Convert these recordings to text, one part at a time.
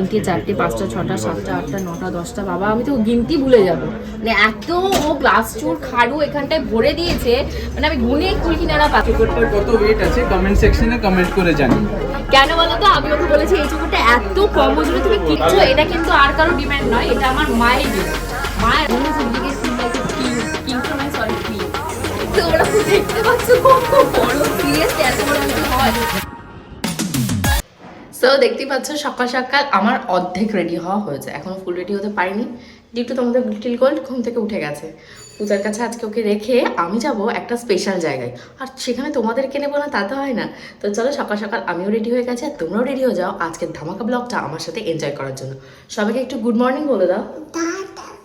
তিনটে চারটে পাঁচটা ছটা সাতটা আটটা নটা দশটা বাবা আমি তো গিনতি ভুলে যাব। মানে এত ও গ্লাস চুর খাড়ু এখানটায় ভরে দিয়েছে মানে আমি গুনে কুল কিনারা পাচ্ছি। কত ওয়েট আছে? কমেন্ট সেকশনে কমেন্ট করে জানিয়ে কেন বলো তো আমি ওকে বলেছি এই চুকুরটা এত কম ওজনে তুমি কিচ্ছু এটা কিন্তু আর কারও ডিমান্ড নয় এটা আমার মায়ের ডিমান্ড মায়ের তো ওরা দেখতে পাচ্ছ কত বড় সিরিয়াস এত বড় হয়। সো দেখতেই পাচ্ছ সকাল সকাল আমার অর্ধেক রেডি হওয়া হয়েছে। এখনও ফুল রেডি হতে পারিনি। ডিপটু তোমাদের লিটিল গোল্ড ঘুম থেকে উঠে গেছে। পূজার কাছে আজকে ওকে রেখে আমি যাব একটা স্পেশাল জায়গায়। আর সেখানে তোমাদেরকে নেব না তা তো হয় না। তো চলো সকাল সকাল আমিও রেডি হয়ে গেছি আর তোমরাও রেডি হয়ে যাও আজকের ধামাকা ব্লগটা আমার সাথে এনজয় করার জন্য। সবাইকে একটু গুড মর্নিং বলে দাও।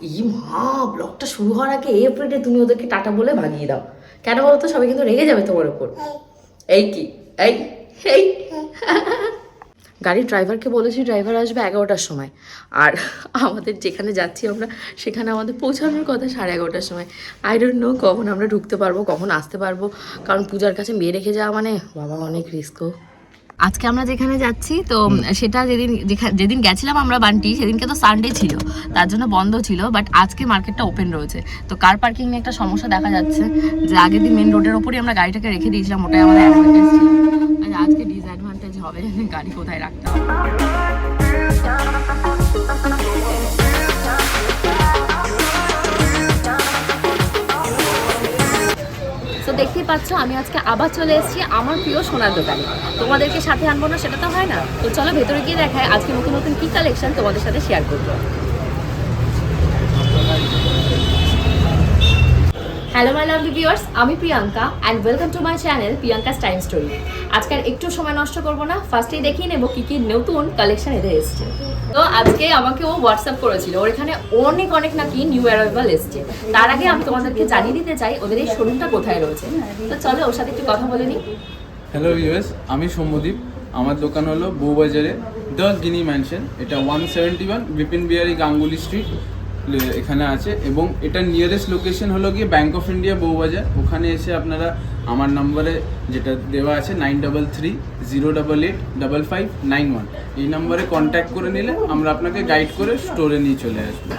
ই মা ব্লগটা শুরু হওয়ার আগে এপ্রিলে তুমি ওদেরকে টাটা বলে ভাগিয়ে দাও। কেন বলো তো? সবাই কিন্তু রেগে যাবে তোমার উপর। এই। কি? এই এই। গাড়ির ড্রাইভারকে বলেছি, ড্রাইভার আসবে এগারোটার সময়। আর আমাদের যেখানে যাচ্ছি আমরা, সেখানে আমাদের পৌঁছানোর কথা সাড়ে এগারোটার সময়। আই ডোন্ট নো কখন আমরা ঢুকতে পারব, কখন আসতে পারব। কারণ পূজার কাছে মেয়ে রেখে যাওয়া মানে বাবা অনেক রিস্ক আজকে আমরা যেখানে যাচ্ছি তো সেটা যেদিন যেদিন গেছিলাম আমরা বান্টি সেদিনকে তো সানডে ছিল তার জন্য বন্ধ ছিল বাট আজকে মার্কেটটা ওপেন রয়েছে। তো কার পার্কিং নিয়ে একটা সমস্যা দেখা যাচ্ছে যে আগের দিন মেন রোডের ওপরই আমরা গাড়িটাকে রেখে দিয়েছিলাম ওটাই আমাদের অ্যাডভান্টেজ ছিল। আর আজকে ডিসঅ্যাডভান্টেজ হবে গাড়ি কোথায় রাখতে হবে? দেখতেই পাচ্ছ, আমি আজকে আবার চলে এসেছি আমার প্রিয় সোনার দোকানে। তোমাদেরকে সাথে আনব না, সেটা তো হয় না। তো চলো ভেতরে গিয়ে দেখায় আজকে নতুন নতুন কি কালেকশন তোমাদের সাথে শেয়ার করব। হ্যালো মাই লাভলি ভিউয়ার্স আমি Priyanka and welcome to my channel Priyanka's time story আজকে আর একটু সময় নষ্ট করব না ফার্স্টেই দেখিয়ে নেব কি কি নতুন কালেকশন এদের এসছে। তো আজকে আমাকে ও হোয়াটসঅ্যাপ করেছিল, ওর এখানে অনেক অনেক নাকি নিউ অ্যারাইভাল এসছে। তার আগে আমি তোমাদেরকে জানিয়ে দিতে চাই, ওদের এই শোরুমটা কোথায় রয়েছে। তো চলো ওর সাথে একটু কথা বলে নিই। হ্যালো ভিউয়ার্স আমি সৌম্যদীপ। আমার দোকান হলো বউবাজারে দ্য গিনি ম্যানশন এটা one seventy one Bipin Bihari Ganguly street এখানে আছে। এবং এটার নিয়ারেস্ট লোকেশন হলো গিয়ে ব্যাঙ্ক অফ ইন্ডিয়া বউবাজার। ওখানে এসে আপনারা আমার নম্বরে যেটা দেওয়া আছে nine double three zero double eight double five nine one এই নম্বরে কন্ট্যাক্ট করে নিলে আমরা আপনাকে গাইড করে স্টোরে নিয়ে চলে আসব।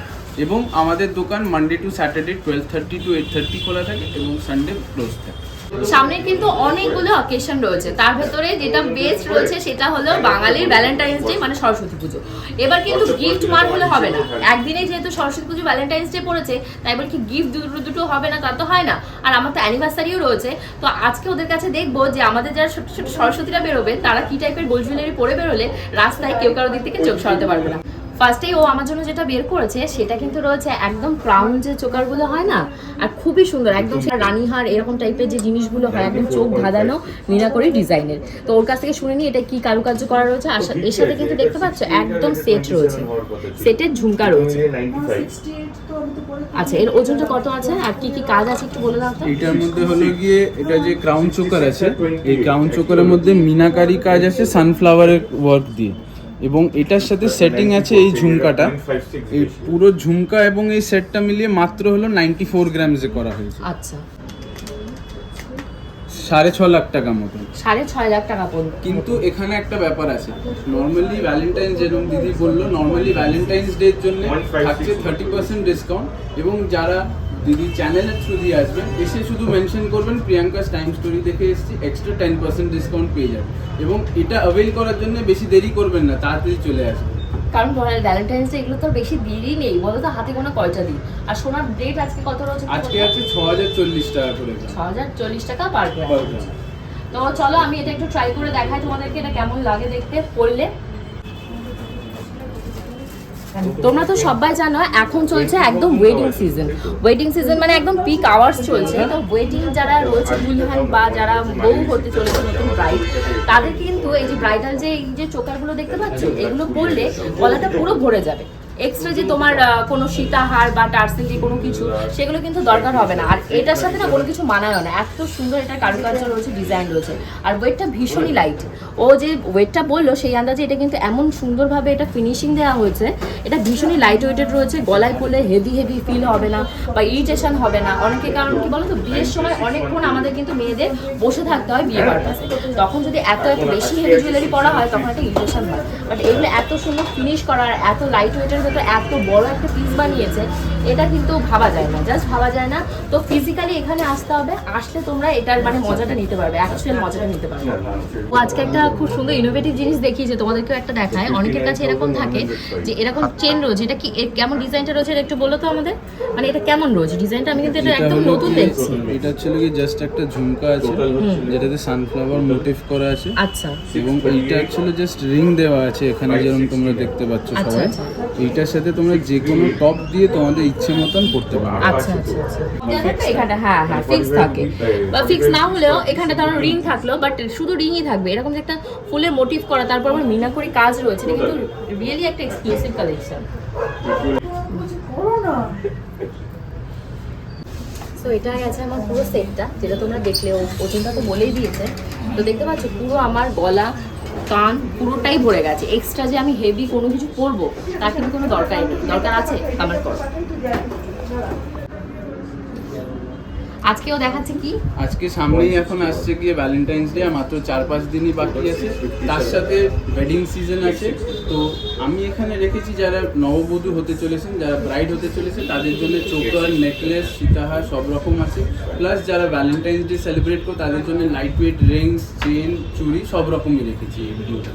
এবং আমাদের দোকান Monday to Saturday twelve thirty to eight thirty খোলা থাকে এবং সানডে ক্লোজ থাকে। সামনে কিন্তু অনেকগুলো অকেশন রয়েছে। তার ভেতরে যেটা বেস্ট রয়েছে সেটা হলো বাঙালির ভ্যালেন্টাইন্স ডে মানে সরস্বতী পুজো। এবার কিন্তু গিফট মার হলে হবে না। একদিনে যেহেতু সরস্বতী পুজো ভ্যালেন্টাইন্স ডে পড়েছে, তাই এবার কি গিফট দুটো দুটো হবে না তা তো হয় না। আর আমার তো অ্যানিভার্সারিও রয়েছে, তো আজকে ওদের কাছে দেখব যে আমাদের যারা ছোট ছোট সরস্বতীরা বেরোবে তারা কি টাইপের গোল্ড জুয়েলারি পরে বেরোলে রাস্তায় কেউ কারও দিক থেকে চোখ সরাতে পারবে না। ফার্স্টেই ও আমার জন্য যেটা বের করেছে, সেটা কিন্তু রয়েছে একদম ক্রাউন যে চোকারগুলো হয় না, আর খুবই সুন্দর, একদম সেটা রানীহার এরকম টাইপের যে জিনিসগুলো হয়, একদম চোখ ধাঁধানো মীনাকরি ডিজাইনের। তো ওর কাছ থেকে শুনে নিই, এটা কি কারুকার্য করা রয়েছে, আর এর সাথে কিন্তু দেখতে পাচ্ছ একদম সেট রয়েছে। সেটের ঝুমকা রয়েছে। আচ্ছা এর ওজনটা কত আছে? আর কি কি কাজ আছে একটু বলে দাও এটার মধ্যে হলো গিয়ে, এটা যে ক্রাউন চোকার আছে, এই ক্রাউন চোকারের মধ্যে মিনাকারি কাজ আছে সানফ্লাওয়ারের ওয়ার্ক দিয়ে। এবং এটার সাথে সেটিং আছে এই ঝুমকাটা। এই পুরো ঝুমকা এবং এই সেটটা মিলিয়ে মাত্র হলো নাইনটি ফোর গ্রামসে করা হয়েছে। আচ্ছা। সাড়ে ছ লাখ টাকা মতো সাড়ে ছয় লাখ টাকা পড়বে কিন্তু এখানে একটা ব্যাপার আছে। নর্মালি ভ্যালেন্টাইন্স যেরকম দিদি বলল নর্মালি ভ্যালেন্টাইন্স ডের জন্য থাকছে থার্টি পার্সেন্ট ডিসকাউন্ট এবং যারা দিদি চ্যানেলের থ্রু দিয়ে আসবেন এসে শুধু মেনশন করবেন প্রিয়াঙ্কাস টাইম স্টোরি দেখে এসেছি এক্সট্রা টেন পার্সেন্ট ডিসকাউন্ট পেয়ে যাবেন এবং এটা অ্যাভেল করার জন্য বেশি দেরি করবেন না তাড়াতাড়ি চলে আসবেন। কারণ ভ্যালেন্টাইন্স ডে এগুলো তো বেশি দেরি নেই বলো তো হাতে কোনো কয়টা দিন? আর সোনার রেট আজকে কত রয়েছে আজকে আছে ছ হাজার চল্লিশ টাকা করে ছ হাজার চল্লিশ টাকা পার গ্রাম তো চলো আমি এটা একটু ট্রাই করে দেখাই তোমাদেরকে এটা কেমন লাগে দেখতে পড়লে তোমরা তো সবাই জানো, এখন চলছে একদম ওয়েডিং সিজন ওয়েডিং সিজন মানে একদম পিক আওয়ার্স চলছে। তো ওয়েডিং যারা রয়েছে, দুলহান বা যারা বউ হতে চলেছে নতুন ব্রাইড তাদের কিন্তু এই যে ব্রাইডাল যে, এই যে চোকারগুলো দেখতে পাচ্ছ, এগুলো বললে গলাটা পুরো ভরে যাবে। এক্সট্রা যে তোমার কোনো সীতাহার বা টার্সেল দিয়ে কোনো কিছু, সেগুলো কিন্তু দরকার হবে না। আর এটার সাথে না কোনো কিছু মানায়ও না। এত সুন্দর এটা কারুকার্য রয়েছে, ডিজাইন রয়েছে। আর ওয়েটটা ভীষণই লাইট ও যে ওয়েটটা বলল, সেই আন্দাজে এটা কিন্তু এমন সুন্দরভাবে এটা ফিনিশিং দেওয়া হয়েছে। এটা ভীষণই লাইট ওয়েটেড রয়েছে, গলায় পড়লে হেভি হেভি ফিল হবে না বা ইরিটেশন হবে না। অনেকে কারণ কি বলো তো বিয়ের সময় অনেকক্ষণ আমাদের কিন্তু মেয়েদের বসে থাকতে হয় বিয়ে পারপাসে তখন যদি এত এত বেশি হেভি জুয়েলারি পরা হয়, তখন একটা ইরিটেশন হয়। বাট এগুলো এত সুন্দর ফিনিশ করা আর এত লাইট ওয়েটের ভেতর এত বড় একটা পিস বানিয়েছে এটা কিন্তু ভাবা যায় না জাস্ট ভাবা যায় না। তো ফিজিক্যালি এখানে আসতে হবে আসলে তোমরা এটার মানে মজাটা নিতে পারবে অ্যাকচুয়াল মজাটা নিতে পারবে। ও আজকে একটা খুব সুন্দর ইনোভেটিভ জিনিস দেখিয়েছে তোমাদেরকেও একটা দেখায়। অনেকের কাছে এরকম থাকে যে এরকম চেন রয়েছে এটা কি কেমন ডিজাইনটা রয়েছে এটা একটু বলো তো আমাদের? মানে এটা কেমন রয়েছে? ডিজাইনটা আমি কিন্তু এটা এটা একদম নতুন দেখছি। এটা ছিল কি জাস্ট একটা ঝুমকা আছে যেটাতে সানফ্লাওয়ার মোটিভ করা আছে। আচ্ছা। এবং এইটা অ্যাকচুয়ালি জাস্ট রিং দেওয়া আছে এখানে যেরকম তোমরা দেখতে পাচ্ছ আচ্ছা, সবাই। এইটার সাথে তোমরা যে কোনো টপ দিয়ে তোমাদের ইচ্ছে মতন করতে পারো। আচ্ছা আচ্ছা আচ্ছা। এখানটা হ্যাঁ হ্যাঁ ফিক্স থাকে। বা ফিক্স না হলেও এখানটা ধরো রিং থাকল বাট শুধু রিংই থাকবে। এরকম যে একটা ফুলের মোটিভ করা তারপর আবার মিনাকরি কাজ রয়েছে কিন্তু রিয়েলি একটা এক্সক্লুসিভ কালেকশন সো এটা গেছে আমার পুরো সেটটা যেটা তোমরা দেখলে ও- ওজনটা তো বলেই দিয়েছে। তো দেখতে পাচ্ছ পুরো আমার গলা কান পুরোটাই ভরে গেছে। এক্সট্রা যে আমি হেভি কোনো কিছু পরবো, তার কিন্তু কোনো দরকারই নেই। দরকার আছে কমেন্ট করো। আজকেও দেখাচ্ছে কি? আজকে সামনেই এখন আসছে গিয়ে ভ্যালেন্টাইন্স ডে মাত্র চার পাঁচ দিনই বাকি আছে। তার সাথে ওয়েডিং সিজন আছে। তো আমি এখানে রেখেছি যারা নববধূ হতে চলেছেন যারা ব্রাইড হতে চলেছে তাদের জন্য চোকার নেকলেস সীতাহার সব রকম আছে। প্লাস যারা ভ্যালেন্টাইন্স ডে সেলিব্রেট করে তাদের জন্য লাইট ওয়েট রিংস চেন চুড়ি সব রকমই রেখেছি এই ভিডিওটা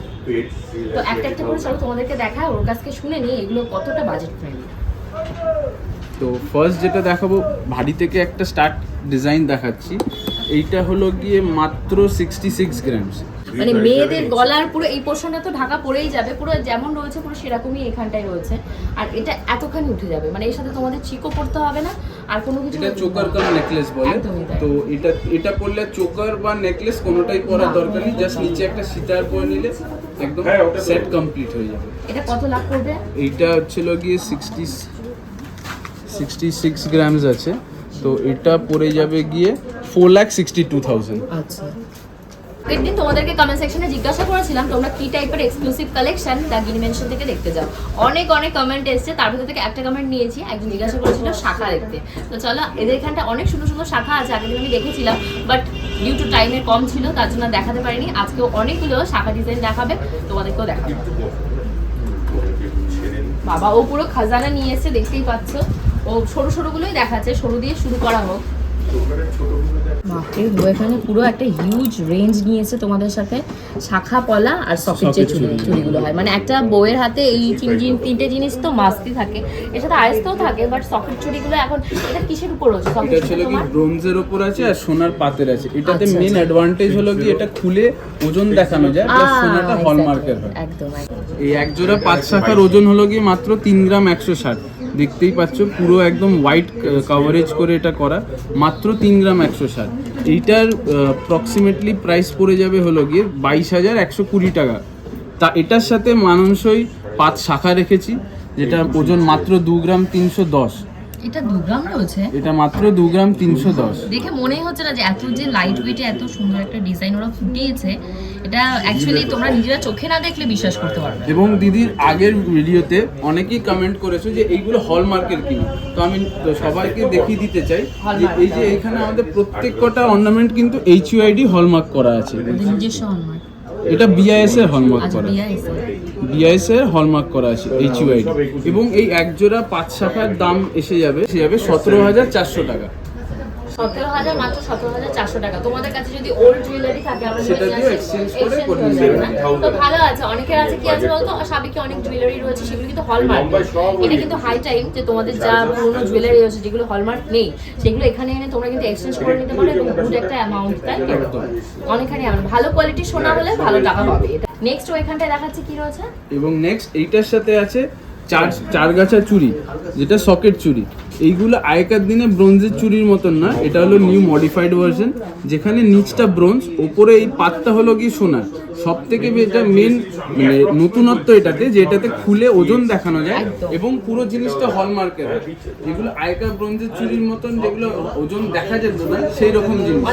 তো একটা একটা করে চলো তোমাদেরকে দেখায় ওর কাছকে শুনে নিই এগুলো কতটা বাজেট ফ্রেন্ডলি তো ফার্স্ট যেটা দেখাবো ভারী থেকে একটা স্টার্ট ডিজাইন দেখাচ্ছি। এইটা হলো গিয়ে মাত্র সিক্সটি সিক্স গ্রামস মানে মেয়েদের গলার পুরো এই পোর্শনটা তো ঢাকা পড়েই যাবে পুরো যেমন রয়েছে পুরো সেরকমই এখানটায় রয়েছে। আর এটা এতখানি উঠে যাবে মানে এর সাথে তোমাদের চিকো পড়তে হবে না আর কোনো কিছু এটা চোকার কাম নেকলেস বলে। তো এটা এটা পরলে চোকার বা নেকলেস কোনোটাই পরার দরকার নেই জাস্ট নিচে একটা সীতার পরে নিলে একদম সেট কমপ্লিট হয়ে যাবে। এটা কত লাভ করবে? এইটা হচ্ছিল গিয়ে সিক্সটি সিক্সটি সিক্স গ্রামস আছে তো এটা পড়ে যাবে গিয়ে four lakh sixty two thousand আচ্ছা। একদিন তোমাদেরকে কমেন্ট সেকশনে জিজ্ঞাসা করেছিলাম তোমরা কি টাইপের exclusive collection the Guinea mansion থেকে দেখতে যাও? অনেক অনেক কমেন্ট এসেছে তার ভিতর থেকে একটা কমেন্ট নিয়েছি একজন জিজ্ঞাসা করেছিল শাখা দেখতে। তো চলো এদের এখানটা অনেক সুন্দর সুন্দর শাখা আছে আগের দিন আমি দেখেছিলাম বাট ডিউ টু টাইমের কম ছিল তার জন্য দেখাতে পারিনি। আজকেও অনেকগুলো শাখা ডিজাইন দেখাবে তোমাদেরকেও দেখাবো। বাবা ও পুরো খাজানা নিয়ে এসে দেখতেই পাচ্ছ। ও সরু সরুগুলোই দেখাচ্ছে সরু দিয়ে শুরু করা হোক। বাপরে ও এখানে পুরো একটা হিউজ রেঞ্জ নিয়েছে তোমাদের সাথে। শাখা পলা আর সকেট যে চুড়ি। চুড়িগুলো। হয়। মানে একটা বউয়ের হাতে এই তিন তিনটে জিনিস তো মাস্টই থাকে। এর সাথে আয়েস্তাও থাকে বাট সকেট চুড়িগুলো এখন এটা কিসের উপর সকেট চুড়ি কি ব্রোঞ্জের আছে আর সোনার পাতের আছে। এটাতে আচ্ছা, মেন আচ্ছা। অ্যাডভান্টেজ হলো কি এটা খুলে ওজন দেখানো যায় প্লাস সোনাটা. হলমার্কের হয়। একদম একদম। এই এক জোড়া পাঁচ শাখার ওজন হলো গিয়ে মাত্র তিন গ্রাম একশো ষাট। দেখতেই পাচ্ছ, পুরো একদম হোয়াইট কাভারেজ করে এটা করা। মাত্র তিন গ্রাম একশো ষাট। এইটার অ্যাপ্রক্সিমেটলি প্রাইস পড়ে যাবে হলো গিয়ে বাইশ হাজার একশো কুড়ি টাকা। তা এটার সাথে মানুষই পাঁচ শাখা রেখেছি যেটা ওজন মাত্র দু গ্রাম তিনশো দশ। এটা দু গ্রাম রয়েছে? এটা মাত্র দু গ্রাম তিনশো দশ। দেখে মনেই হচ্ছে না যে এত যে লাইট ওয়েটে এত সুন্দর একটা ডিজাইন ওরা ফুটিয়েছে এটা অ্যাকচুয়ালি তোমরা নিজেরা চোখে না দেখলে বিশ্বাস করতে পারবে এবং দিদির আগের ভিডিওতে অনেকেই কমেন্ট করেছে যে এইগুলো হলমার্কের কিনা তো আমি সবাইকে দেখিয়ে দিতে চাই যে এই যে এখানে আমাদের প্রত্যেক কটা অর্নামেন্ট কিন্তু এইচ ইউআইডি হলমার্ক করা আছে। নিজস্ব হলমার্ক এটা বিআইএস এর হলমার্ক আচ্ছা করা। বিআইএস এর। হলমার্ক করা আছে এইচ ইউআইডি এবং এই এক জোড়া পাঁচ শাখার দাম এসে যাবে সে যাবে সতেরো হাজার চারশো টাকা। সতেরো হাজার মাত্র সতেরো হাজার চারশো টাকা। তোমাদের কাছে যদি ওল্ড জুয়েলারি থাকে আমরা? তো ভালো আছে অনেকের আছে কি আছে বলতো? সাবিকে অনেক জুয়েলারি রয়েছে সেগুলো কিন্তু হলমার্ক এটা কিন্তু হাই টাইম যে তোমাদের যা পুরোনো জুয়েলারি আছে যেগুলো হলমার্ক নেই সেগুলো এখানে এনে তোমরা কিন্তু এক্সচেঞ্জ করে নিতে পারো এবং গুড একটা অ্যামাউন্ট তাই অনেকখানি ভালো কোয়ালিটির সোনা হলে ভালো টাকা পাবে। এটা নেক্সট ওইখানটায় দেখাচ্ছে কি রয়েছে। এবং নেক্সট এইটার সাথে আছে চার চার গাছা চুড়ি যেটা সকেট চুড়ি। এইগুলো আগেকার দিনে ব্রোঞ্জের চুরির মতন না, এটা হলো নিউ মডিফাইড ভার্সন যেখানে নিচটা ব্রোঞ্জ, ওপরে এই পাতটা হলো কি সোনার। সব থেকে এটা মেন মানে নতুনত্ব এটাতে যে এটাতে খুলে ওজন দেখানো যায় এবং পুরো জিনিসটা হলমার্কের। যেগুলো আয়কা ব্রোঞ্জের চুরির মতন যেগুলো ওজন দেখা যেত না সেই রকম জিনিস।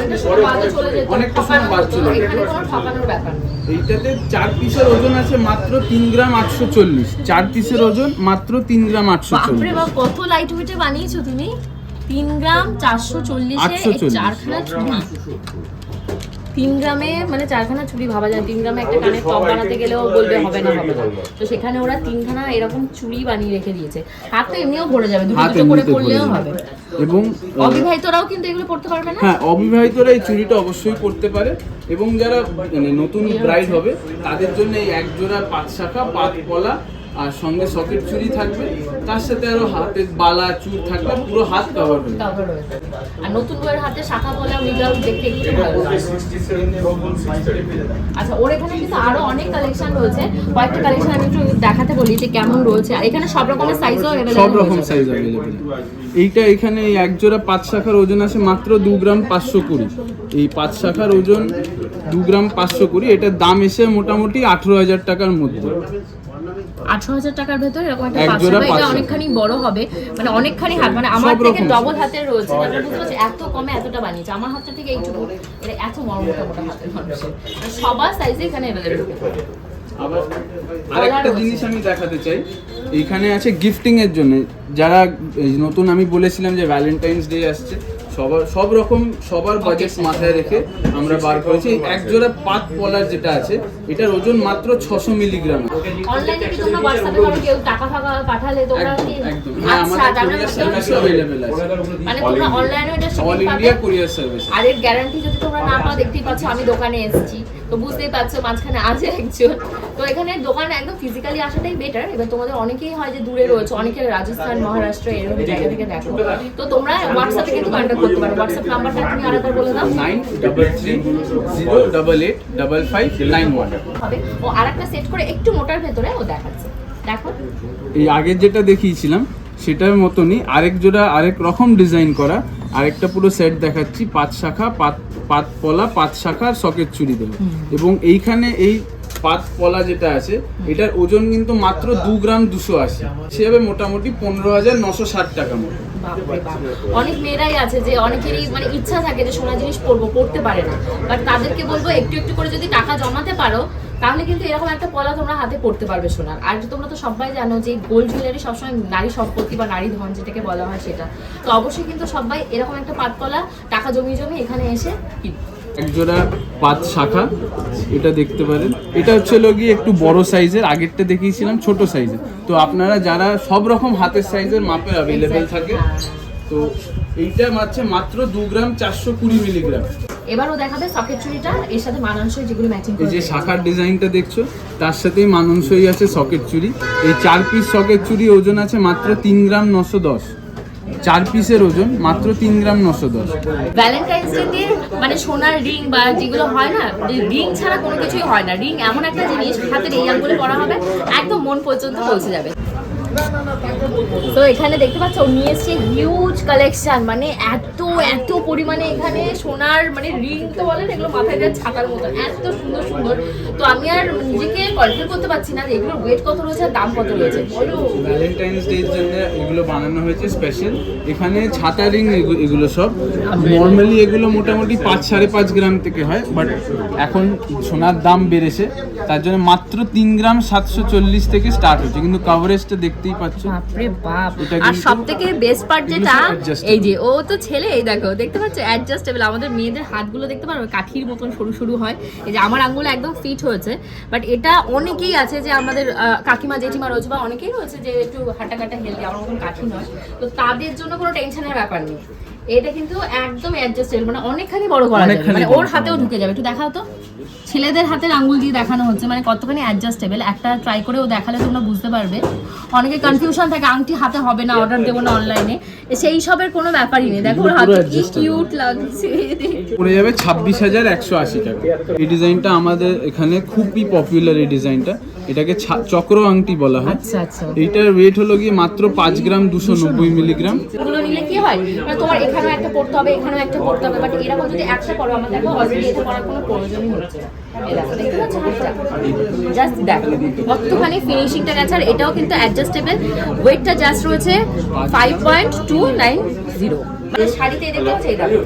অনেকটা সময় নেই। এইটাতে চার পিসের ওজন আছে মাত্র তিন গ্রাম আটশো চল্লিশ। চার পিসের ওজন মাত্র তিন গ্রাম আটশো চল্লিশ। কত লাইট ওয়েটে বানিয়েছো তুমি? তিন গ্রাম চারশো চল্লিশে 840 চারখানা তিন গ্রামে মানে চারখানা চুড়ি ভাবা যায়। তিন গ্রামে একটা কানের টপ বানাতে গেলেও বলবে হবে না হবে না। তো সেখানে ওরা তিনখানা এরকম চুড়ি বানিয়ে রেখে দিয়েছে। হাত তো এমনিও ভরে যাবে দুটো করে পড়লেও হবে। এবং অবিবাহিতরাও কিন্তু এগুলো পড়তে পারবে না? হ্যাঁ অবিবাহিতরা এই চুড়িটা অবশ্যই করতে পারে। এবং যারা মানে নতুন ব্রাইড হবে তাদের জন্য এই এক জোড়া পাঁচ শাখা পাত পলা আর সঙ্গে সকেট চুরি থাকবে তার সাথে আরও হাতের বালা চুর থাকবে পুরো হাত কভার। হয়ে যাবে। আর নতুন বইয়ের হাতে শাখা বলা উইদাউট দেখতে একটু ভালো। আচ্ছা ওর এখানে কিন্তু আরও অনেক কালেকশন রয়েছে। কয়েকটা কালেকশন আমি একটু দেখাতে বলি যে কেমন রয়েছে। আর এখানে সব রকমের সাইজও সব রকম সাইজ অ্যাভেলেবেল এইটা এখানে এই এক জোড়া পাঁচ শাখার ওজন আছে মাত্র দু গ্রাম পাঁচশো কুড়ি। এই পাঁচ শাখার ওজন দু গ্রাম পাঁচশো কুড়ি। এটার দাম এসে মোটামুটি আঠেরো হাজার টাকার মধ্যে। আঠারো হাজার টাকার ভেতরে এরকম একটা এক পাঁচ এটা অনেকখানি বড় হবে। মানে অনেকখানি হাত মানে আমার থেকে ডবল হাতের রয়েছে। বুঝতে এত কমে এতটা বানিয়েছে। আমার হাতটা থেকে এইটুকু এটা এত বড় মোটা মোটা হাতের মানুষের মানে সবার সাইজে এখানে অ্যাভেলেবেল আবার আরেকটা জিনিস আমি দেখাতে চাই। এখানে আছে গিফটিং এর জন্য। যারা নতুন আমি বলেছিলাম যে ভ্যালেন্টাইন্স ডে আসছে সবার সব রকম সবার বাজেট মাথায় রেখে আমরা বার করেছি। এক জোড়া পাত পলার যেটা আছে এটার ওজন মাত্র ছশো মিলিগ্রাম। অনলাইনে কি তোমরা হোয়াটসঅ্যাপে করো কেউ টাকা ফাকা পাঠালে তোমরা কি? একদম। একদম হ্যাঁ আচ্ছা আমাদের কুরিয়ার সার্ভিস অ্যাভেলেবেল আছে। মানে তোমরা অনলাইনে এটা অল ইন্ডিয়া কুরিয়ার সার্ভিস আর এর গ্যারান্টি যদি তোমরা না পাও দেখতেই পাচ্ছ আমি দোকানে এসেছি। তো বুঝতেই পারছ মাঝখানে আছে একজন। তো এখানে দোকানে একদম ফিজিক্যালি আসাটাই বেটার এবার তোমাদের অনেকেই হয় যে দূরে রয়েছে অনেকের রাজস্থান মহারাষ্ট্র এরকম জায়গা থেকে দেখো। তো তোমরা হোয়াটসঅ্যাপে কিন্তু কন্ট্যাক্ট করতে পারো। হোয়াটসঅ্যাপ নাম্বারটা তুমি আরেকবার বলে দাও। Nine double three zero double eight double five nine one হবে। ও আরেকটা সেট করে একটু মোটার ভেতরে ও দেখাচ্ছে। দেখো। এই আগের যেটা দেখিয়েছিলাম সেটার মতনই আরেক জোড়া আরেক রকম ডিজাইন করা আরেকটা পুরো সেট দেখাচ্ছি পাঁচ শাখা পাত পাত পলা পাঁচ শাখা আর সকেট চুরি দেবে। এবং এইখানে এই পাত পলা যেটা আছে এটার ওজন কিন্তু মাত্র দু গ্রাম দুশো আশি। সেভাবে মোটামুটি পনেরো হাজার নশো ষাট টাকা মতো। অনেক মেয়েরাই আছে যে অনেকেরই মানে ইচ্ছা থাকে যে সোনা জিনিস পরবো পড়তে পারে না। বাট তাদেরকে বলব একটু একটু করে যদি টাকা জমাতে পারো তাহলে কিন্তু এরকম একটা পলা তোমরা হাতে পড়তে পারবে সোনার। আর তোমরা তো সবাই জানো যে গোল্ড জুয়েলারি সবসময় নারী সম্পত্তি বা নারী ধন যেটাকে বলা হয় সেটা। তো অবশ্যই কিন্তু সবাই এরকম একটা পাতকলা টাকা জমিয়ে জমিয়ে এখানে এসে কিনবে এক জোড়া পাঁচ শাখা এটা দেখতে পারেন। এটা হচ্ছে গিয়ে একটু বড় সাইজের আগেরটা দেখিয়েছিলাম ছোট সাইজের। তো আপনারা যারা সব রকম হাতের সাইজের মাপের অ্যাভেলেবেল থাকে তো এইটা মাত্র মাত্র দু গ্রাম চারশো কুড়ি মিলিগ্রাম। এবারও দেখাবে সকেট চুড়িটা এর সাথে মানানসই যেগুলো ম্যাচিং এই যে শাখার ডিজাইনটা দেখছ তার সাথেই মানানসই আছে সকেট চুরি এই চার পিস সকেট চুরি ওজন আছে মাত্র তিন গ্রাম নশো দশ। চার পিসের ওজন মাত্র তিন গ্রাম নশো দশ। ভ্যালেন্টাইন্স ডে মানে সোনার রিং বা যেগুলো হয় না রিং ছাড়া কোনো কিছুই হয় না। রিং এমন একটা জিনিস হাতের এই আঙ্গুলে পরা হবে একদম মন পর্যন্ত পৌঁছে যাবে। তো এখানে দেখতে পাচ্ছ ও নিয়ে এসছে হিউজ কালেকশন মানে এত এত পরিমাণে এখানে সোনার মানে রিং তো বলেন এগুলো মাথায় দেওয়ার ছাতার মতো এত সুন্দর সুন্দর। তো আমি আর নিজেকে কল্পনা করতে পারছি না যে এগুলোর ওয়েট কত রয়েছে আর দাম কত রয়েছে। বলো। ভ্যালেন্টাইন্স ডের জন্য এগুলো বানানো হয়েছে স্পেশাল এখানে ছাতা রিং এগুলো সব। নর্মালি এগুলো মোটামুটি পাঁচ সাড়ে পাঁচ গ্রাম থেকে হয় বাট এখন সোনার দাম বেড়েছে। তার জন্য মাত্র তিন গ্রাম সাতশো চল্লিশ থেকে স্টার্ট হচ্ছে। কিন্তু কভারেজটা দেখতেই পাচ্ছ বাপরে বাপ। আর সবথেকে সব থেকে বেস্ট পার্ট যেটা এই যে ও তো ছেলে এই দেখো দেখতে পাচ্ছ? অ্যাডজাস্টেবল আমাদের মেয়েদের হাতগুলো দেখতে পারো কাঠির মতন সরু সরু হয়। এই যে আমার আঙ্গুল একদম ফিট হয়েছে। বাট এটা অনেকেই আছে যে আমাদের কাকিমা জেঠিমা রয়েছে বা অনেকেই রয়েছে যে একটু হাঁটা কাটা হেলদি আমার মতন কাঠি নয়। তো তাদের জন্য কোনো টেনশনের ব্যাপার নেই। এটা কিন্তু একদম অ্যাডজাস্টেবল মানে অনেকখানি বড় করা যাবে মানে ওর হাতেও ঢুকে যাবে। একটু দেখাও তো। ছেলেদের হাতের আঙ্গুল দিয়ে দেখানো হচ্ছে মানে কতখানি অ্যাডজাস্টেবল একটা ট্রাই করেও দেখালে তোমরা বুঝতে পারবে। অনেকে কনফিউশন থাকে আংটি হাতে হবে না অর্ডার দেবো না অনলাইনে সেই সবের কোনো ব্যাপারই নেই। দেখো ওর হাতে কি কিউট লাগছে। পড়ে যাবে ছাব্বিশ হাজার একশো আশি টাকা। এই ডিজাইনটা আমাদের এখানে খুবই পপুলার এই ডিজাইনটা এটাকে চক্র আংটি বলা হয়। আচ্ছা আচ্ছা। এইটার ওয়েট হলো গিয়ে মাত্র পাঁচ গ্রাম দুশো নব্বই মিলিগ্রাম এগুলো নিলে কি হয়? মানে তোমার এখানেও একটা পড়তে হবে এখানেও একটা পড়তে হবে বাট এরকম যদি একটা পড়ো আমার দেখো অলরেডি এটা পড়ার কোনো প্রয়োজনই হচ্ছে না এই দেখো দেখতে পাচ্ছ জাস্ট দেখো কতখানি ফিনিশিংটা গেছে আর এটাও কিন্তু অ্যাডজাস্টেবল ওয়েটটা জাস্ট রয়েছে five point two nine zero মানে শাড়িতে দেখতে পাচ্ছি এই দেখো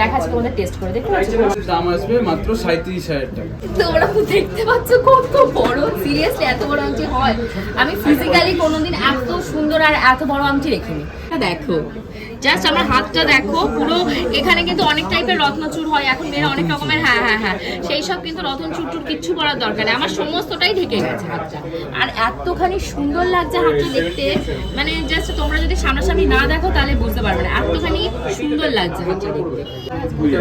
দেখাচ্ছি তোমাদের টেস্ট করে দেখতে পাচ্ছি? দাম আসবে মাত্র সাঁত্রিশ হাজার টাকা। তোমরা দেখতে পাচ্ছ কত বড় সিরিয়াসলি এত বড় আংটি হয়। আমি ফিজিক্যালি কোনোদিন এত সুন্দর আর এত বড় আংটি দেখিনি। দেখো জাস্ট আমার হাতটা দেখো পুরো এখানে কিন্তু অনেক টাইপের রত্নচূড় হয় এখন মেয়েরা অনেক রকমের হ্যাঁ হ্যাঁ হ্যাঁ। সেই সব কিন্তু রত্নচূড় টুর কিচ্ছু করার দরকার নেই আমার সমস্তটাই ঢেকে গেছে হাতটা। আর এতখানি সুন্দর লাগছে হাতটা দেখতে মানে জাস্ট তোমরা যদি সামনাসামনি না দেখো তাহলে বুঝতে পারবে না এতখানি সুন্দর লাগছে হাতটা দেখতে।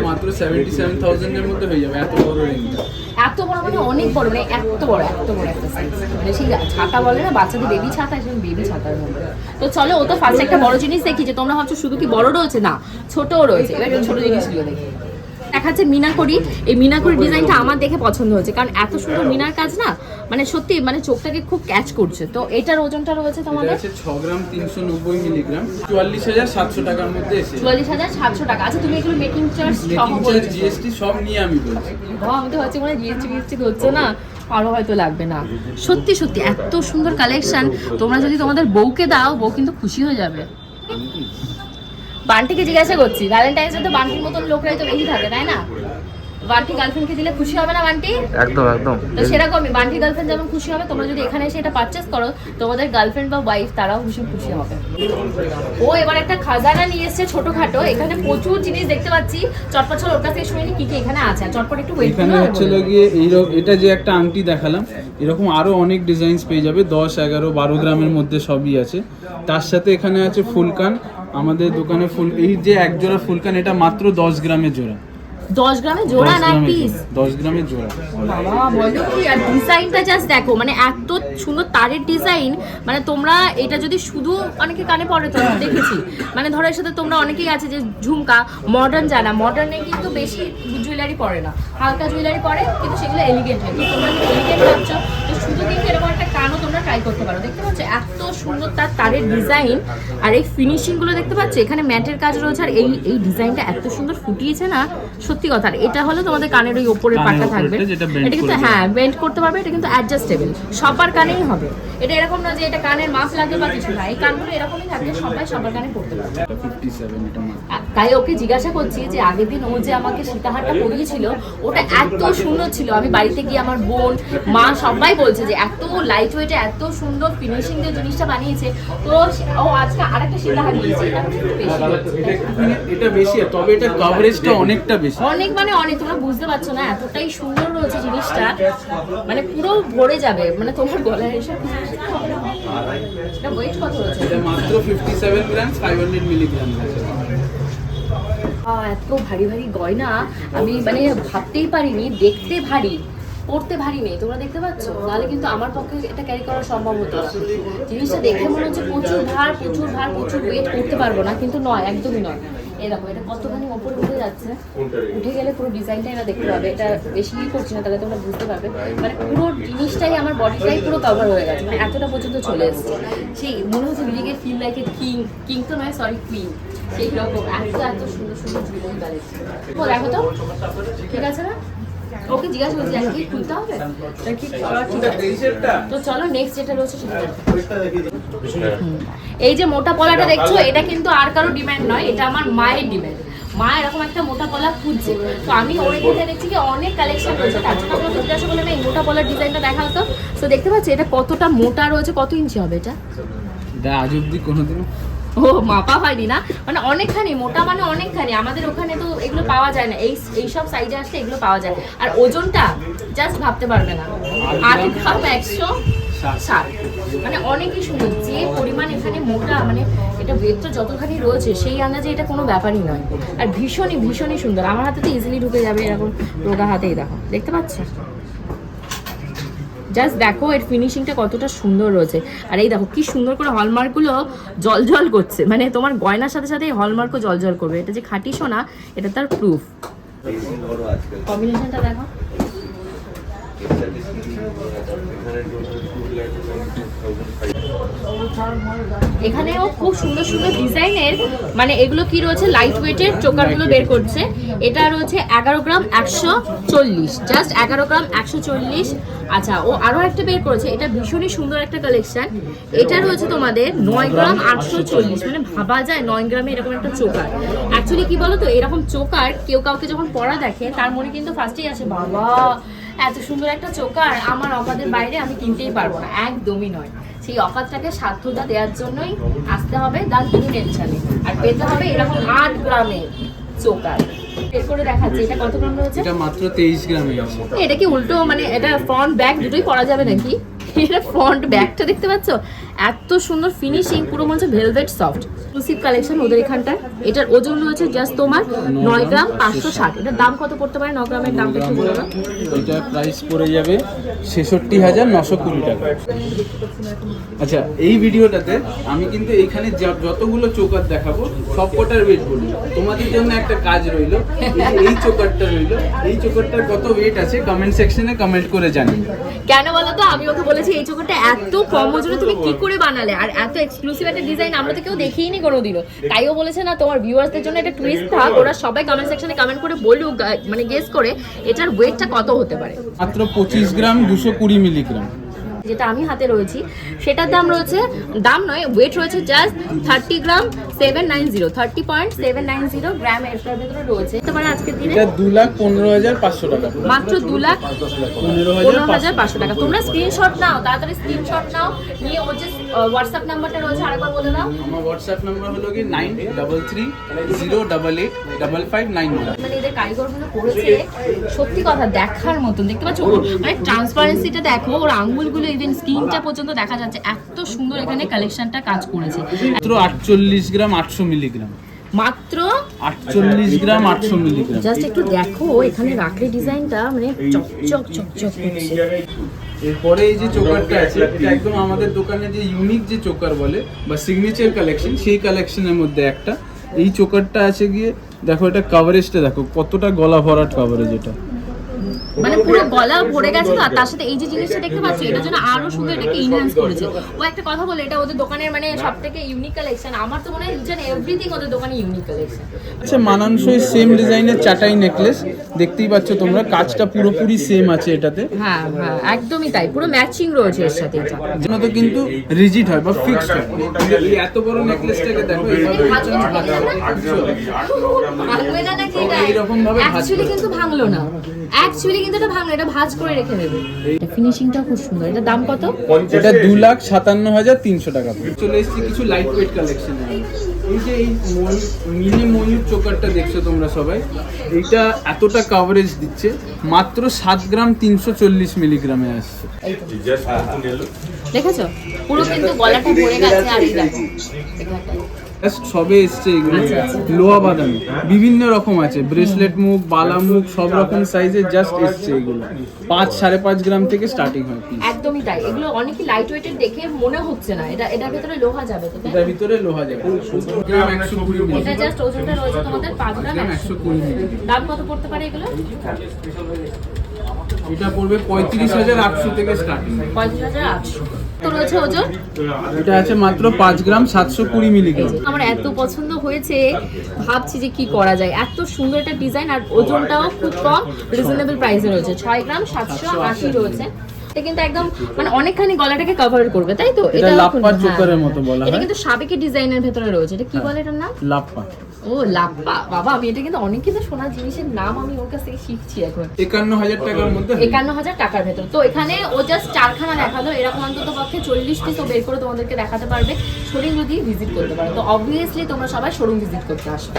মাত্র সেভেন্টি সেভেন থাউজেন্ডের মধ্যে হয়ে যাবে এত বড় রেঞ্জটা এত বড় মানে অনেক বড় মানে এত বড় এত বড় একটা সাইজ মানে সেই ছাতা বলে না বাচ্চাদের বেবি ছাতা বেবি ছাতার মধ্যে তো চলো ও তো ফার্স্ট একটা বড় জিনিস দেখি যে তোমরা ভাবছ শুধু কি বড় রয়েছে? না ছোটও রয়েছে। এবার ছোট জিনিসগুলো দেখি। দেখাচ্ছে মিনাকরি। এই মিনাকরি ডিজাইনটা আমার দেখে পছন্দ হয়েছে কারণ এত সুন্দর মিনার কাজ না মানে সত্যি মানে চোখটাকে খুব ক্যাচ করছে। তো এটার ওজনটা রয়েছে তোমাদের? আছে ছ গ্রাম তিনশো নব্বই মিলিগ্রাম। চুয়াল্লিশ হাজার সাতশো টাকার মধ্যে এসে চুয়াল্লিশ হাজার সাতশো টাকা। আচ্ছা তুমি এগুলো মেকিং চার্জ সহ মেকিং চার্জ জিএসটি সব নিয়ে আমি বলছি। বাবা, আমি তো ভাবছি মানে জিএসটি ফিএসটি হচ্ছে না আরও হয়তো লাগবে না। সত্যি সত্যি এত সুন্দর কালেকশন তোমরা যদি তোমাদের বউকে দাও বউ কিন্তু খুশি হয়ে যাবে। বান্টিকে জিজ্ঞাসা করছি। ভ্যালেন্টাইন্স তো বান্টির মতন লোকরাই তো বেশি থাকে তাই না? বান্টি গার্লফ্রেন্ডকে দিলে খুশি হবে না বান্টি? একদম একদম। তো সেরকমই বান্টি গার্লফ্রেন্ড যেমন খুশি হবে তোমরা যদি এখানে এসে এটা পারচেস করো তোমাদের গার্লফ্রেন্ড বা ওয়াইফ তারাও ভীষণ খুশি হবে। ও এবার একটা খাজানা নিয়ে এসেছে ছোটখাটো এখানে প্রচুর জিনিস দেখতে পাচ্ছি। চটপট চল ওর কাছ থেকে শুনে কি কি এখানে আছে? চটপট একটু ওয়েট এখানে হচ্ছে গিয়ে এই এটা যে একটা আংটি দেখালাম এরকম আরও অনেক ডিজাইনস পেয়ে যাবে দশ এগারো বারো গ্রামের মধ্যে সবই আছে। তার সাথে এখানে আছে ফুলকান আমাদের দোকানে ফুল এই যে এক জোড়া ফুলকান এটা মাত্র দশ গ্রামের জোড়া। দশ গ্রামে জোড়া না পিস দশ গ্রামের জোড়া। বাবা বলো কি? আর ডিজাইনটা জাস্ট দেখো মানে এত সুন্দর তারের ডিজাইন মানে তোমরা এটা যদি শুধু অনেকে কানে পড়ে তো দেখেছি। মানে ধরো এর সাথে তোমরা অনেকেই আছে যে ঝুমকা মডার্ন জানা। মডার্নে কিন্তু বেশি জুয়েলারি পরে না। হালকা জুয়েলারি পরে কিন্তু সেগুলো এলিগেন্ট হয়। তোমরা এলিগেন্ট ভাবছ তো শুধু কিন্তু এরকম একটা কানও ট্রাই করতে পারো। দেখতে পাচ্ছ এত সুন্দর তার তারের ডিজাইন আর এই ফিনিশিংগুলো দেখতে পাচ্ছ এখানে ম্যাটের কাজ রয়েছে আর এই এই ডিজাইনটা এত সুন্দর ফুটিয়েছে না সত্যি কথা। আর এটা হলো তোমাদের কানের ওই ওপরের পাটটা থাকবে। এটা কিন্তু হ্যাঁ বেন্ড করতে পারবে এটা কিন্তু অ্যাডজাস্টেবল সবার কানেই হবে। এটা এরকম না যে এটা কানের মাপ লাগবে বা কিছু না এই কানগুলো এরকমই থাকবে সবাই সবার কানে পড়তে পারবে। তাই ওকে জিজ্ঞাসা করছি যে আগের দিন ও যে আমাকে সীতাহারটা পরিয়েছিল ওটা এত সুন্দর ছিল। আমি বাড়িতে গিয়ে আমার বোন মা সবাই বলছে যে এত লাইট ওয়েটে এত সুন্দর ফিনিশিং দিয়ে জিনিসটা বানিয়েছে তো ও আজকে আরেকটা সীতাহার নিয়েছে এটা কিন্তু বেশি। এটা বেশি তবে এটা কভারেজটা অনেকটা বেশি। অনেক মানে অনেক তোমরা বুঝতে পারছ না এতটাই সুন্দর রয়েছে জিনিসটা মানে পুরো ভরে যাবে মানে তোমার গলায় এসে এটা ওয়েট কত রয়েছে? এটা মাত্র fifty seven gram five hundred milligram আছে আহ, এত ভারী ভারী গয়না আমি মানে ভাবতেই পারিনি দেখতে ভারী। পড়তে ভারী নেই তোমরা দেখতে পাচ্ছ? তাহলে কিন্তু আমার পক্ষে এটা ক্যারি করা সম্ভব হতো না। জিনিসটা দেখে মনে হচ্ছে প্রচুর ভার প্রচুর ভার প্রচুর ওয়েট করতে পারব না কিন্তু নয় একদমই নয়। এই দেখো এটা কতখানি ওপরে উঠে যাচ্ছে? উঠে গেলে পুরো ডিজাইনটা এরা দেখতে পাবে। এটা বেশি ই করছি না তাহলে তোমরা বুঝতে পারবে। মানে পুরো জিনিসটাই আমার বডিটাই পুরো কভার হয়ে গেছে মানে এতটা পর্যন্ত চলে এসেছে। সেই মনে হচ্ছে নিজেকে feel like a king king তো নয় সরি কুইন সেই রকম এত এত সুন্দর সুন্দর জুয়েলারি কালেকশন দেখো তো। ঠিক আছে না? ওকে জিজ্ঞাসা করছি খুলতে হবে? তো চলো নেক্সট যেটা রয়েছে এই যে মোটা পলাটা দেখছ, এটা কিন্তু আর কারও ডিমান্ড নয়, এটা আমার মায়ের ডিমান্ড মা এরকম একটা মোটা পলা খুঁজছে। তো আমি ওর এখানে দেখছি কি অনেক কালেকশন রয়েছে, তার জন্য আমাকে জিজ্ঞাসা করলাম, এই মোটা পলার ডিজাইনটা দেখাও তো। তো দেখতে পাচ্ছি, এটা কতটা মোটা রয়েছে, কত ইঞ্চি হবে এটা? এটা আজ অব্দি কোনোদিনও ও মাপা হয়নি না। মানে অনেকখানি মোটা মানে অনেকখানি। আমাদের ওখানে তো এগুলো পাওয়া যায় না। এই এই সব সাইজে আসলে এগুলো পাওয়া যায়। আর ওজনটা জাস্ট ভাবতে পারবে না। আট গ্রাম? একশো ষাট। মানে অনেকই সুন্দর। যে পরিমাণ এখানে মোটা মানে এটা ওয়েটটা যতখানি রয়েছে সেই আন্দাজে এটা কোনো ব্যাপারই নয়। আর ভীষণই ভীষণই সুন্দর। আমার হাতে তো ইজিলি ঢুকে যাবে এরকম রোগা হাতেই দেখো। দেখতে পাচ্ছ? জাস্ট দেখো এর ফিনিশিংটা কতটা সুন্দর রয়েছে। আর এই দেখো কি সুন্দর করে হলমার্কগুলো জল জল করছে। মানে তোমার গয়নার সাথে সাথে এই হলমার্কও জল জল করবে। এটা যে খাঁটি সোনা এটা তার প্রুফ কম্বিনেশনটা দেখো। এখানেও খুব সুন্দর সুন্দর ডিজাইনের মানে এগুলো কি রয়েছে লাইট ওয়েটের চোকারগুলো বের করছে। এটা রয়েছে এগারো গ্রাম একশো চল্লিশ জাস্ট এগারো গ্রাম একশো চল্লিশ। আচ্ছা ও আরও একটা বের করেছে, এটা ভীষণই সুন্দর একটা কালেকশন এটা রয়েছে তোমাদের নয় গ্রাম আটশো চল্লিশ মানে ভাবা যায় নয় গ্রামে এরকম একটা চোকার। অ্যাকচুয়ালি কি বলো তো এরকম চোকার কেউ কাউকে যখন পড়া দেখে, তার মনে কিন্তু ফার্স্টেই আসে, বাবা এত সুন্দর একটা চোকার আমার অফারের বাইরে আমি কিনতেই পারব না একদমই নয়। সেই অফারটাকে সার্থকতা দেওয়ার জন্যই আসতে হবে দা গিনি টেনশনে আর পেতে হবে এরকম আট গ্রামে চোকার। করে দেখাচ্ছি এটা কত গ্রাম রয়েছে? এটা মাত্র তেইশ গ্রামে এটা কি উল্টো মানে এটা ফ্রন্ট ব্যাক দুটোই পরা যাবে নাকি? এটা ফ্রন্ট ব্যাকটা দেখতে পাচ্ছ? এত সুন্দর ফিনিশিং পুরো মনে হচ্ছে ভেলভেট সফট এক্সক্লুসিভ কালেকশন ওদের এখানটা এটার ওজন রয়েছে জাস্ট তোমার নয় গ্রাম পাঁচশো ষাট। এটার দাম কত পড়তে পারে? ন গ্রামের দামটা একটু বলো না। এটা প্রাইস পড়ে যাবে ছেষট্টি হাজার নশো কুড়ি টাকা। আচ্ছা এই ভিডিওটাতে আমি কিন্তু এখানে যতগুলো চোকার দেখাবো সব কটার ওয়েট বলি। তোমাদের জন্য একটা কাজ রইল এই চোকারটা রইল। এই চোকারটার কত ওয়েট আছে কমেন্ট সেকশনে কমেন্ট করে জানিয়ে কেন বলো তো আমি ওকে বলেছি এই চোখটা এত কম ওজনে তুমি কি করে বানালে? আর এত এক্সক্লুসিভ একটা ডিজাইন আমরা তো কেউ দেখিনি কোনোদিনও তাইও বলেছে না তোমার ভিউয়ার্সদের জন্য একটা টুইস্ট থাক। ওরা সবাই কমেন্ট সেকশনে কমেন্ট করে বলুক মানে গেস করে এটার ওয়েটটা কত হতে পারে? মাত্র পঁচিশ গ্রাম দুশো কুড়ি মিলিগ্রাম যেটা আমি হাতে রয়েছি সেটার দাম রয়েছে দাম নয় ওয়েট রয়েছে just thirty gram seven nine zero thirty point seven nine zero gram এটার ভেতরে রয়েছে। তোমার আজকের দিনে? দু লাখ পনেরো হাজার পাঁচশো টাকা। মাত্র দু লাখ পনেরো হাজার পাঁচশো। টাকা। তোমরা স্ক্রিনশট নাও তাড়াতাড়ি স্ক্রিনশট নাও নিয়ে ওর যে হোয়াটসঅ্যাপ নাম্বারটা রয়েছে আরেকবার বলে দাও। আমার হোয়াটসঅ্যাপ নাম্বার হলো কি? Nine double three zero double eight double five nine মানে এদের কারিগরগুলো করেছে সত্যি কথা দেখার মতন। দেখতে পাচ্ছ? মানে ট্রান্সপারেন্সিটা দেখো ওর আঙ্গুলগুলো ইভেন স্কিনটা পর্যন্ত দেখা যাচ্ছে এত সুন্দর এখানে কালেকশনটা কাজ করেছে। মাত্র আটচল্লিশ গ্রাম আটশো মিলিগ্রাম। মাত্র? আটচল্লিশ গ্রাম আটশো মিলিগ্রাম। জাস্ট একটু দেখো এখানে রাখলে ডিজাইনটা মানে চকচক চকচক করছে। এরপরে এই যে চোকারটা আছে এটা একদম আমাদের দোকানে যে ইউনিক যে চোকার বলে বা সিগনেচার কালেকশন সেই কালেকশনের মধ্যে একটা। এই চোকারটা আছে গিয়ে দেখো এটা কভারেজটা দেখো কতটা গলা ভরাট কভারেজ এটা। মানে গলা ভরে গেছে তো আর তার সাথে এই যে জিনিসটা দেখতে পাচ্ছ এটার জন্য আরও সুন্দর এটাকে ইনহ্যান্স করেছে। ও একটা কথা বলে এটা ওদের দোকানের মানে সব থেকে ইউনিক কালেকশন আমার তো মনে হয় ইচ এভরিথিং ওদের দোকানে ইউনিক কালেকশন আচ্ছা মানানসই সেম ডিজাইনের চাটাই নেকলেস দেখতেই পাচ্ছ তোমরা কাজটা পুরোপুরি সেম আছে এটাতে। হ্যাঁ হ্যাঁ একদমই তাই পুরো ম্যাচিং রয়েছে এর সাথে এটা। তো কিন্তু রিজিড হয় বা ফিক্সড হয়। এত বড় নেকলেসটাকে দেখো এইভাবে এইরকম ভাবে অ্যাকচুয়ালি কিন্তু ভাঙলো না। অ্যাকচুয়ালি কিন্তু এটা ভাঙলো এটা ভাঁজ করে রেখে দেবে। এটা ফিনিশিংটা খুব সুন্দর। এটা দাম কত? এটা দু লাখ সাতান্ন হাজার তিনশো টাকা। চলে এসেছি কিছু লাইট ওয়েট কালেকশন এই যে এই মিনি ময়ূর চোকারটা দেখছ তোমরা সবাই? এইটা এতটা কভারেজ দিচ্ছে মাত্র সাত গ্রাম তিনশো চল্লিশ মিলিগ্রামে আসছে। দেখেছ? পুরো কিন্তু গলাটা ভরে গেছে আর এই দেখো। Just সবে এসছে এগুলো। আচ্ছা, আচ্ছা। লোহা বাদামি। বিভিন্ন রকম আছে। ব্রেসলেট মুখ বালা মুখ সব রকম সাইজের জাস্ট এসছে এগুলো। পাঁচ সাড়ে পাঁচ গ্রাম থেকে স্টার্টিং হয়। একদমই তাই। এগুলো অনেকই লাইট ওয়েটের দেখে মনে হচ্ছে না। এটা এটার ভেতরে লোহা যাবে তো এটার ভিতরে লোহা যাবে। গ্রাম এটা জাস্ট ওজনটা রয়েছে তোমাদের পাঁচ গ্রাম গ্রাম একশো। একশো কুড়ি মিলি দাম কত পড়তে পারে এগুলো? এটা পড়বে পঁয়ত্রিশ হাজার আটশো থেকে স্টার্টিং পঁয়ত্রিশ হাজার আটশো। রয়েছে ওজন? এটা আছে মাত্র পাঁচ গ্রাম সাতশো কুড়ি মিলিগ্রাম। আমার এত পছন্দ হয়েছে ভাবছি যে কি করা যায়। এত সুন্দর একটা ডিজাইন আর ওজনটাও খুব কম রিজনেবল প্রাইসে রয়েছে। ছয় গ্রাম সাতশো আশি রয়েছে। এটা কিন্তু একদম মানে অনেকখানি গলাটাকে কভার করবে তাই তো? এটা হ্যাঁ। লাপ্পা চোকারের মতো বলা এটা কিন্তু সাবেকি ডিজাইনের ভেতরে রয়েছে। এটা কি হ্যাঁ। বলে এটার নাম? লাপ্পা। ও লাপ্পা। বাবা আমি এটা কিন্তু অনেক কিছু শোনা জিনিসের নাম আমি ওর কাছ থেকে শিখছি এখন। একান্ন হাজার টাকার মধ্যে একান্ন হাজার টাকার ভেতর। তো এখানে ও জাস্ট চারখানা দেখাল। এরকম অন্তত পক্ষে চল্লিশ পিস ও বের করে তোমাদেরকে দেখাতে পারবে। শোরুম যদি ভিজিট করতে পারো। তো অবভিয়াসলি তোমরা সবাই শোরুম ভিজিট করতে আসো।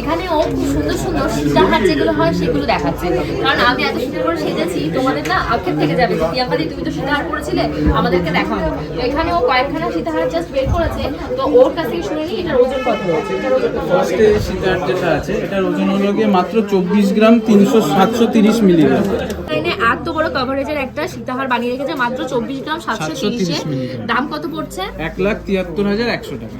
এখানে ও খুব সুন্দর সুন্দর সীতাহার যেগুলো হয় সেগুলো দেখাচ্ছে। কারণ আমি এত সুন্দর করে সেজেছি তোমাদের না আক্ষেপ থেকে যাবে। যে প্রিয়াঙ্কাদি তুমি তো সীতাহার পরেছিলে আমাদেরকে দেখাও তো এখানে ও কয়েকখানা সীতাহার জাস্ট বের করেছে তো ওর কাছ থেকে শুনে নিই এটার ওজন কত রয়েছে এটার ওজন ফার্স্টে সীতার যেটা আছে এটার ওজন হলো গিয়ে মাত্র চব্বিশ গ্রাম তিনশো সাতশো তিরিশ মিলিগ্রাম। এত বড় কভারেজের একটা সীতাহার বানিয়ে রেখেছে মাত্র চব্বিশ গ্রাম সাতশো 730 তিরিশে দাম কত পড়ছে? এক লাখ তিয়াত্তর হাজার একশো টাকা।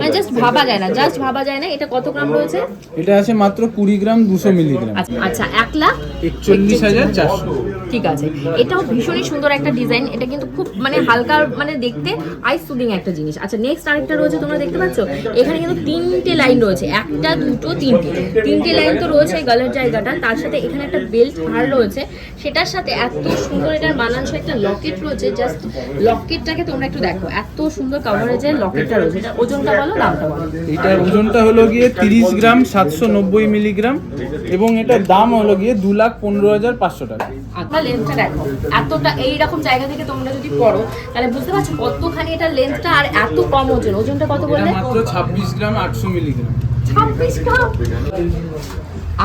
মানে জাস্ট ভাবা যায় না জাস্ট ভাবা যায় না এটা কত গ্রাম রয়েছে? এটা আছে মাত্র কুড়ি গ্রাম দুশো মিলিগ্রাম। আচ্ছা, আচ্ছা এক লাখ একচল্লিশ হাজার চারশো। ঠিক আছে এটাও ভীষণই সুন্দর একটা ডিজাইন এটা কিন্তু খুব মানে হালকা মানে দেখতে আই সুদিং একটা জিনিস। আচ্ছা নেক্সট আরেকটা রয়েছে তোমরা দেখতে পাচ্ছ? এখানে কিন্তু তিনটে লাইন রয়েছে। একটা দুটো তিনটে। তিনটে লাইন তো রয়েছে গলার জায়গাটা। তার সাথে এখানে একটা বেল্ট হার রয়েছে। সেটার সাথে এত সুন্দর এটার মানানসই একটা লকেট রয়েছে। জাস্ট লকেটটাকে তোমরা একটু দেখো। এত সুন্দর কাভারেজের লকেটটা রয়েছে। এটা ওজনটা বলো দামটা বলো। এটার ওজনটা হলো গিয়ে তিরিশ গ্রাম সাতশো নব্বই মিলিগ্রাম এবং এটার দাম হলো গিয়ে দু লাখ পনেরো হাজার পাঁচশো টাকা। আপনার লেন্থটা দেখো। এতটা এইরকম জায়গা থেকে তোমরা যদি পড়ো তাহলে বুঝতে পারছ কতখানি এটা লেন্থটা আর এত কম ওজন। ওজনটা কত বললে? মাত্র ছাব্বিশ গ্রাম আটশো মিলিগ্রাম। ছাব্বিশ গ্রাম?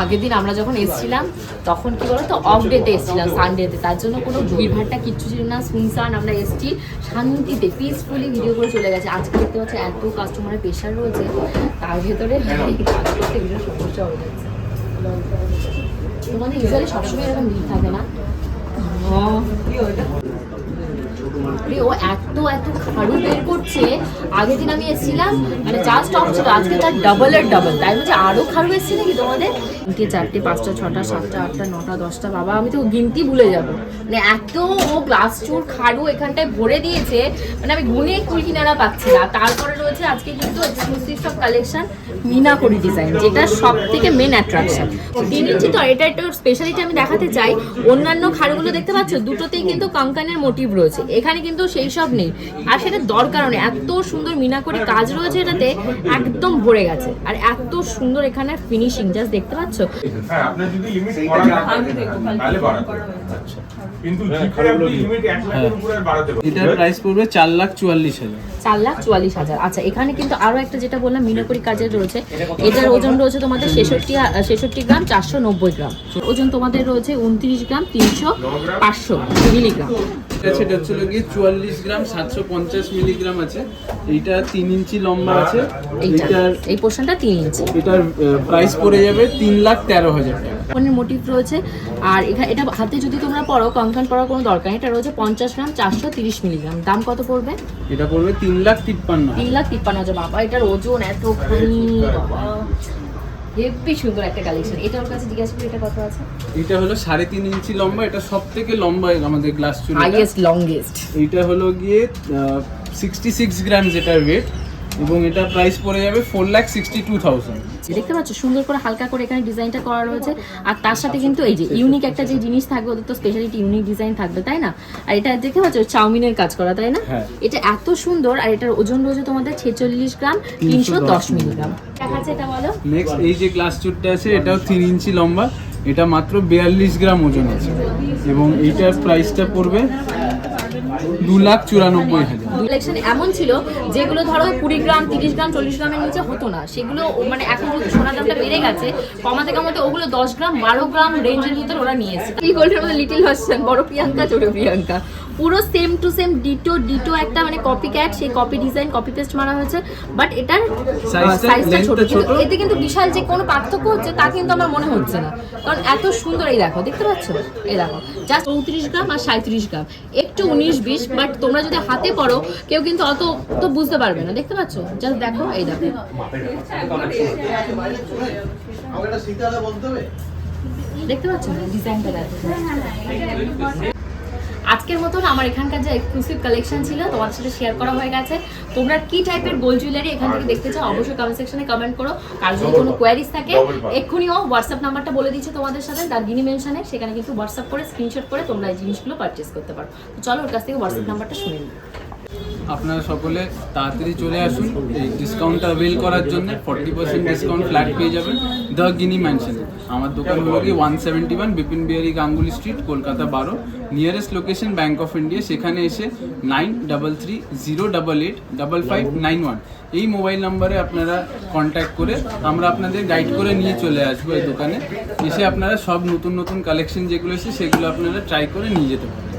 আগের দিন আমরা যখন এসেছিলাম তখন কি বলতো অফ ডেতে এসেছিলাম সানডেতে তার জন্য কোনো ভিড়ভাড়টা কিচ্ছু ছিল না। শুনসান আমরা এসেছি শান্তিতে পিসফুলি ভিডিও করে চলে গেছে। আজকে দেখতে পাচ্ছি এত কাস্টমারের প্রেশার রয়েছে। তার ভেতরে ভীষণ সমস্যা হয়ে যাচ্ছে। তোমাদের ইউজুয়ালি সবসময় এরকম ভিড় থাকে না? ও এত এত খাড়ু বের করছে। আগের দিন আমি এসেছিলাম মানে যা স্টক ছিল, আজকে তার ডাবলের ডাবল তাই বলছে, আরও খাড়ু এসছে নাকি তোমাদের? তিনটে, চারটে, পাঁচটা, ছটা, সাতটা, আটটা, নটা, দশটা, বাবা, আমি তো গিনতি ভুলে যাব। মানে এত, ও গ্লাস চুর খাড়ু এখানটায় ভরে দিয়েছে মানে আমি গুনে কুল কিনারা পাচ্ছি না। তারপরে রয়েছে আজকে কিন্তু এক্সক্লুসিভ সব কালেকশন মিনাকরি ডিজাইন যেটা সব থেকে মেন অ্যাট্রাকশন তিন ইঞ্চি তো এটা একটু স্পেশালিটি আমি দেখাতে চাই। অন্যান্য খাড়ুগুলো দেখতে পাচ্ছ দুটোতেই কিন্তু কঙ্কানের মোটিভ রয়েছে। এখানে কিন্তু সেই সব নেই। আর সেটা দরকার নেই। এত সুন্দর মিনাকরি কাজ রয়েছে এটাতে একদম ভরে গেছে। আর এত সুন্দর এখানে ফিনিশিং জাস্ট দেখতে পাচ্ছ? হ্যাঁ আর বাড়াতে পারেন এটার প্রাইস পড়বে চার লাখ চুয়াল্লিশ হাজার। চার লাখ চুয়াল্লিশ হাজার। আচ্ছা এখানে কিন্তু আরও একটা যেটা বললাম মিনকরি কাজের রয়েছে। এটার ওজন রয়েছে তোমাদের ছেষট্টি ছেষট্টি গ্রাম চারশো নব্বই গ্রাম। ওজন তোমাদের রয়েছে উনত্রিশ গ্রাম তিনশো পাঁচশো মিলিগ্রাম। ঠিক আছে এটা হচ্ছে গিয়ে চুয়াল্লিশ গ্রাম সাতশো পঞ্চাশ মিলিগ্রাম আছে। এইটা তিন ইঞ্চি লম্বা আছে। এইটা এটার এই পোর্শনটা তিন ইঞ্চি। এটার প্রাইস পড়ে যাবে তিন লাখ তেরো হাজার টাকা। মোটিভ রয়েছে। আর এখানে এটা হাতে যদি তোমরা পড়ো কঙ্কান পড়ার কোনো দরকার নেই। এটা রয়েছে পঞ্চাশ গ্রাম চারশো তিরিশ মিলিগ্রাম। দাম কত পড়বে? এটা পড়বে তিন লাখ তিপ্পান্ন তিন লাখ তিপ্পান্ন হাজার। বাবা এটার ওজন বাবা। হেভি সুন্দর একটা কালেকশন এটা ওর কাছে জিজ্ঞাসা করি এটা কত আছে? এটা হলো সাড়ে তিন ইঞ্চি লম্বা এটা সব থেকে লম্বা আমাদের গ্লাস চুল হাইয়েস্ট লংগেস্ট এইটা হলো গিয়ে সিক্সটি সিক্স গ্রাম যেটার ওয়েট এবং এটা প্রাইস পড়ে যাবে four lakh sixty two thousand দেখতে পাচ্ছ সুন্দর করে হালকা করে এখানে ডিজাইনটা করা রয়েছে। আর তার সাথে কিন্তু এই যে ইউনিক একটা যে জিনিস থাকবে ওদের তো স্পেশালিটি ইউনিক ডিজাইন থাকবে তাই না? আর এটা দেখতে পাচ্ছ চাউমিনের কাজ করা তাই না? হ্যাঁ। এটা এত সুন্দর আর এটার ওজন রয়েছে তোমাদের ছেচল্লিশ গ্রাম তিনশো দশ মিলিগ্রাম। নেক্সট এই যে গ্লাস চুটটা আছে, এটাও তিন ইঞ্চি লম্বা, এটা মাত্র বিয়াল্লিশ গ্রাম ওজন আছে। এবং এইটার প্রাইসটা পড়বে দু লাখ চুরানব্বই হাজার। কালেকশন এমন ছিল যেগুলো ধরো কুড়ি গ্রাম তিরিশ গ্রাম চল্লিশ গ্রামের নিচে হতো না। সেগুলো মানে এখন যদি সোনার দামটা বেড়ে গেছে কমাতে কমাতে ওগুলো দশ গ্রাম বারো গ্রাম রেঞ্জের ভিতরে ওরা নিয়ে এসেছে এই গোল্ডের মধ্যে লিটিল বড় প্রিয়াঙ্কা ছোট প্রিয়াঙ্কা পুরো same to same ditto ditto একটা মানে কপি ক্যাট সেই কপি ডিজাইন কপি পেস্ট মারা হয়েছে। বাট এটার সাইজটা ছোট। কিন্তু ছোট। এতে কিন্তু বিশাল যে কোনো পার্থক্য হচ্ছে তা কিন্তু আমার মনে হচ্ছে না। কারণ এত সুন্দর এই দেখো দেখতে পাচ্ছ? এই দেখো জাস্ট চৌত্রিশ গ্রাম আর সাঁত্রিশ গ্রাম। একটু উনিশ বিশ বাট তোমরা যদি হাতে পড়ো কেউ কিন্তু অত তো বুঝতে পারবে না। দেখতে পাচ্ছ? জাস্ট দেখো এই দেখো। দেখতে পাচ্ছ? ডিজাইনটা দেখো। আজকের মতন আমার এখানকার যে এক্সক্লুসিভ কালেকশন ছিল তোমার সাথে শেয়ার করা হয়ে গেছে। তোমরা কি টাইপের গোল্ড জুয়েলারি এখান থেকে দেখতে চাও অবশ্যই কমেন্ট সেকশনে কমেন্ট করো। কার যদি কোনো কোয়ারিজ থাকে এক্ষুনি ও হোয়াটসঅ্যাপ নাম্বারটা বলে দিচ্ছে তোমাদের সাথে দার্গিনী মেনশনে সেখানে কিন্তু হোয়াটসঅ্যাপ করে স্ক্রিনশট করে তোমরা এই জিনিসগুলো পারচেস করতে পারো। তো চলো ওর কাছ থেকে হোয়াটসঅ্যাপ নাম্বারটা শুনে নিই। আপনারা সকলে তাড়াতাড়ি চলে আসুন। এই ডিসকাউন্টটা অ্যাভেল করার জন্য ফর্টি পার্সেন্ট ডিসকাউন্ট ফ্ল্যাট পেয়ে যাবেন। দ্য গিনি ম্যানশনে আমার দোকান হলো গিয়ে one seventy one Bipin Bihari Ganguly street Kolkata বারো। Nearest location Bank of India সেখানে এসে nine double three zero double eight double five nine one এই মোবাইল নাম্বারে আপনারা কন্ট্যাক্ট করে আমরা আপনাদের গাইড করে নিয়ে চলে আসব এই দোকানে। এসে আপনারা সব নতুন নতুন কালেকশন যেগুলো এসে সেগুলো আপনারা ট্রাই করে নিয়ে যেতে পারেন।